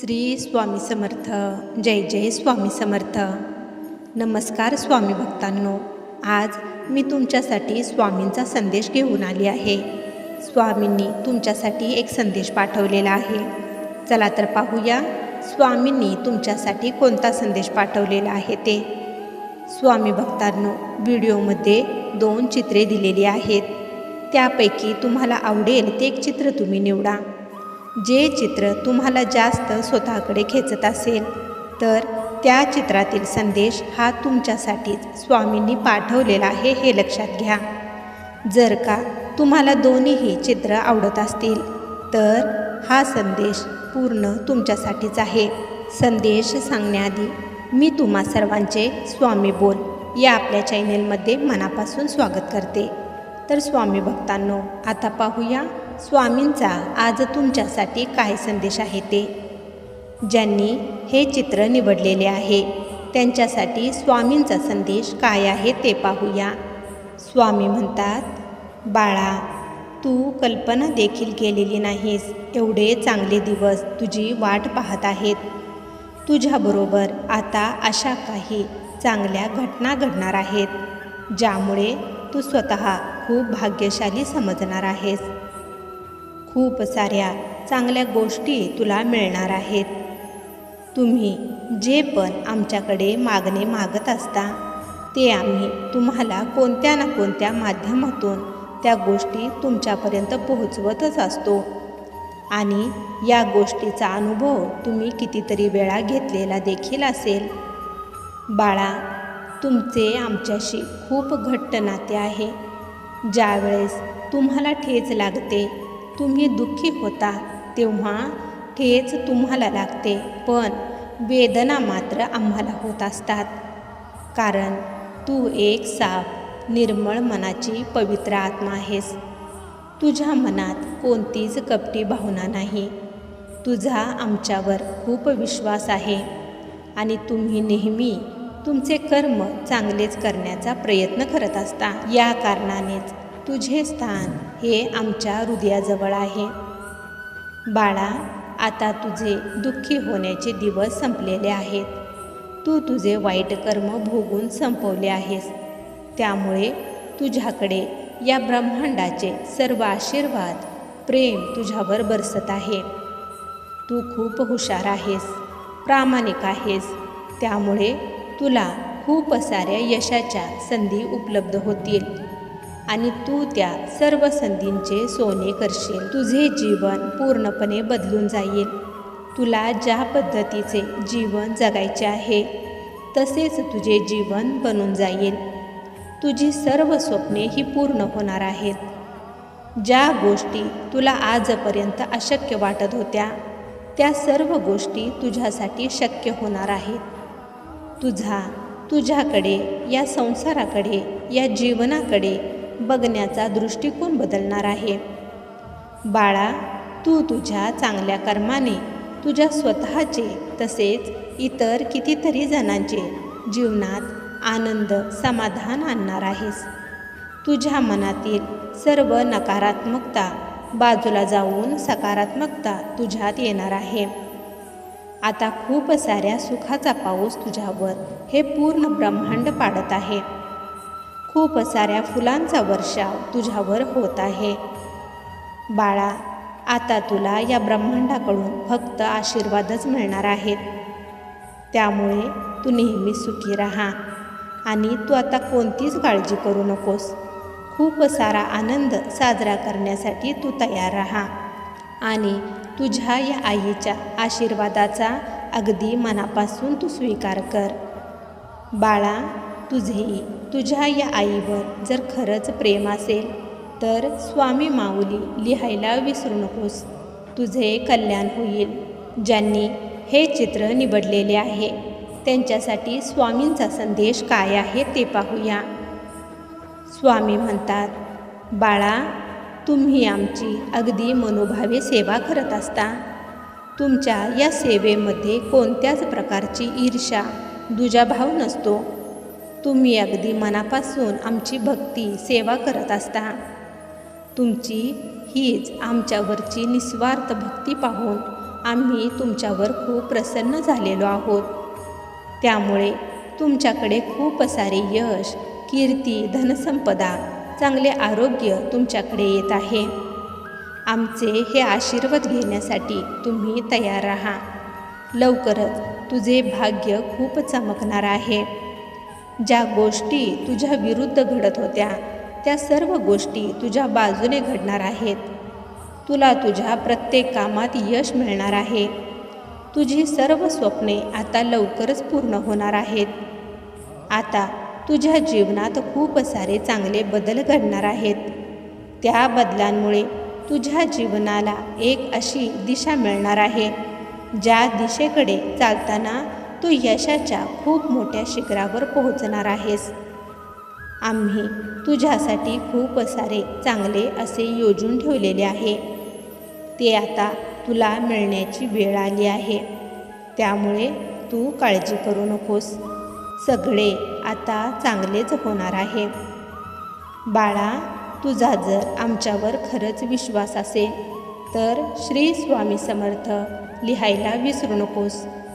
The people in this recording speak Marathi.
श्री स्वामी समर्थ. जय जय स्वामी समर्थ. नमस्कार स्वामी भक्तांनो. आज मी तुमच्यासाठी स्वामींचा संदेश घेऊन आली आहे. स्वामींनी तुमच्यासाठी एक संदेश पाठवलेला आहे. चला तर पाहूया स्वामींनी तुमच्यासाठी कोणता संदेश पाठवलेला आहे ते. स्वामी भक्तांनो व्हिडिओमध्ये दोन चित्रे दिलेली आहेत. त्यापैकी तुम्हाला आवडेल ते एक चित्र तुम्ही निवडा. जे चित्र तुम्हाला जास्त स्वतःकडे खेचत असेल तर त्या चित्रातील संदेश हा तुमच्यासाठीच स्वामींनी पाठवलेला आहे हे लक्षात घ्या. जर का तुम्हाला दोन्हीही चित्र आवडत असतील तर हा संदेश पूर्ण तुमच्यासाठीच आहे. संदेश सांगण्याआधी मी तुम्हा सर्वांचे स्वामी बोल या आपल्या चॅनेलमध्ये मनापासून स्वागत करते. तर स्वामी भक्तांनो आता पाहूया स्वामींचा आज तुमच्यासाठी काय संदेश आहे ते? ज्यांनी हे चित्र निवडलेले आहे त्यांच्यासाठी स्वामींचा संदेश काय आहे ते पाहूया. स्वामी म्हणतात बाळा तू कल्पना देखील केलेली नाहीस. एवढे चांगले दिवस तुझी वाट पाहत आहेत. तुझ्याबरोबर आता अशा काही चांगल्या घटना घडणार आहेत ज्यामुळे तू स्वतः खूप भाग्यशाली समजणार आहेस. खूप साऱ्या चांगल्या गोष्टी तुला मिळणार आहेत. तुम्ही जे पण आमच्याकडे मागणे मागत असता ते आम्ही तुम्हाला कोणत्या ना कोणत्या माध्यमातून त्या गोष्टी तुमच्यापर्यंत पोहोचवतच असतो. आणि या गोष्टीचा अनुभव तुम्ही कितीतरी वेळा घेतलेला देखील असेल. बाळा तुमचे आमच्याशी खूप घट्ट नाते आहे. ज्यावेळेस तुम्हाला ठेच लागते तुम्ही दुःखी होता तेव्हा ठेच तुम्हाला लागते पण वेदना मात्र आम्हाला होत असतात. कारण तू एक साफ निर्मळ मनाची पवित्र आत्मा आहेस. तुझ्या मनात कोणतीच कपटी भावना नाही. तुझा आमच्यावर खूप विश्वास आहे आणि तुम्ही नेहमी तुमचे कर्म चांगलेच करण्याचा प्रयत्न करत असता. या कारणानेच तुझे स्थान हे आमच्या हृदयाजवळ आहे. बाळा आता तुझे दुःखी होण्याचे दिवस संपलेले आहेत. तू तुझे वाईट कर्म भोगून संपवले आहेस. त्यामुळे तुझ्याकडे या ब्रह्मांडाचे सर्व आशीर्वाद प्रेम तुझ्यावर बरसत आहे. तू खूप हुशार आहेस प्रामाणिक आहेस. त्यामुळे तुला खूप साऱ्या यशाच्या संधी उपलब्ध होतील. आणि तू त्या सर्व संधींचे सोने करशील. तुझे जीवन पूर्णपणे बदलून जाईल. तुला ज्या पद्धतीचे जीवन जगायचे आहे तसेच तुझे जीवन बनून जाईल. तुझी सर्व स्वप्ने ही पूर्ण होणार आहेत. ज्या गोष्टी तुला आजपर्यंत अशक्य वाटत होत्या त्या सर्व गोष्टी तुझ्यासाठी शक्य होणार आहेत. तुझा तुझ्याकडे या संसाराकडे या जीवनाकडे बघण्याचा दृष्टिकोन बदलणार आहे. बाळा तू तुझ्या चांगल्या कर्माने तुझ्या स्वतःचे तसेच इतर कितीतरी जणांचे जीवनात आनंद समाधान आणणार आहेस. तुझ्या मनातील सर्व नकारात्मकता बाजूला जाऊन सकारात्मकता तुझ्यात येणार आहे. आता खूप साऱ्या सुखाचा पाऊस तुझ्यावर हे पूर्ण ब्रह्मांड पाडत आहे. खूप साऱ्या फुलांचा वर्षाव तुझ्यावर होत आहे. बाळा आता तुला या ब्रह्मांडाकडून फक्त आशीर्वादच मिळणार आहेत. त्यामुळे तू नेहमी सुखी राहा आणि तू आता कोणतीच काळजी करू नकोस. खूप सारा आनंद साजरा करण्यासाठी तू तयार राहा आणि तुझ्या या आईच्या आशीर्वादाचा अगदी मनापासून तू स्वीकार कर. बाळा तुझे तुझ्या या आईवर जर खरंच प्रेम असेल तर स्वामी माऊली लिहायला विसरू नकोस. तुझे कल्याण होईल. ज्यांनी हे चित्र निवडलेले आहे त्यांच्यासाठी स्वामींचा संदेश काय आहे ते पाहूया. स्वामी म्हणतात बाळा तुम्ही आमची अगदी मनोभावे सेवा करत असता. तुमच्या या सेवेमध्ये कोणत्याच प्रकारची ईर्षा दुजाभाव नसतो. तुम्ही अगदी मनापासून आमची भक्ती सेवा करत असता. तुमची हीच आमच्यावरची निस्वार्थ भक्ती पाहून आम्ही तुमच्यावर खूप प्रसन्न झालेलो आहोत. त्यामुळे तुमच्याकडे खूप सारे यश कीर्ती धनसंपदा चांगले आरोग्य तुमच्याकडे येत आहे. आमचे हे आशीर्वाद घेण्यासाठी तुम्ही तयार राहा. लवकरच तुझे भाग्य खूप चमकणार आहे. ज्या गोष्टी तुझ्या विरुद्ध घडत होत्या त्या सर्व गोष्टी तुझ्या बाजूने घडणार आहेत. तुला तुझ्या प्रत्येक कामात यश मिळणार आहे. तुझी सर्व स्वप्ने आता लवकरच पूर्ण होणार आहेत. आता तुझ्या जीवनात खूप सारे चांगले बदल घडणार आहेत. त्या बदलांमुळे तुझ्या जीवनाला एक अशी दिशा मिळणार आहे ज्या दिशेकडे चालताना तू यशाच्या खूप मोठ्या शिखरावर पोहोचणार आहेस. आम्ही तुझ्यासाठी खूप सारे चांगले असे योजून ठेवलेले आहे. ते आता तुला मिळण्याची वेळ आली आहे. त्यामुळे तू काळजी करू नकोस. सगळे आता चांगलेच होणार आहे. बाळा तुझा जर आमच्यावर खरंच विश्वास असेल तर श्री स्वामी समर्थ लिहायला विसरू नकोस.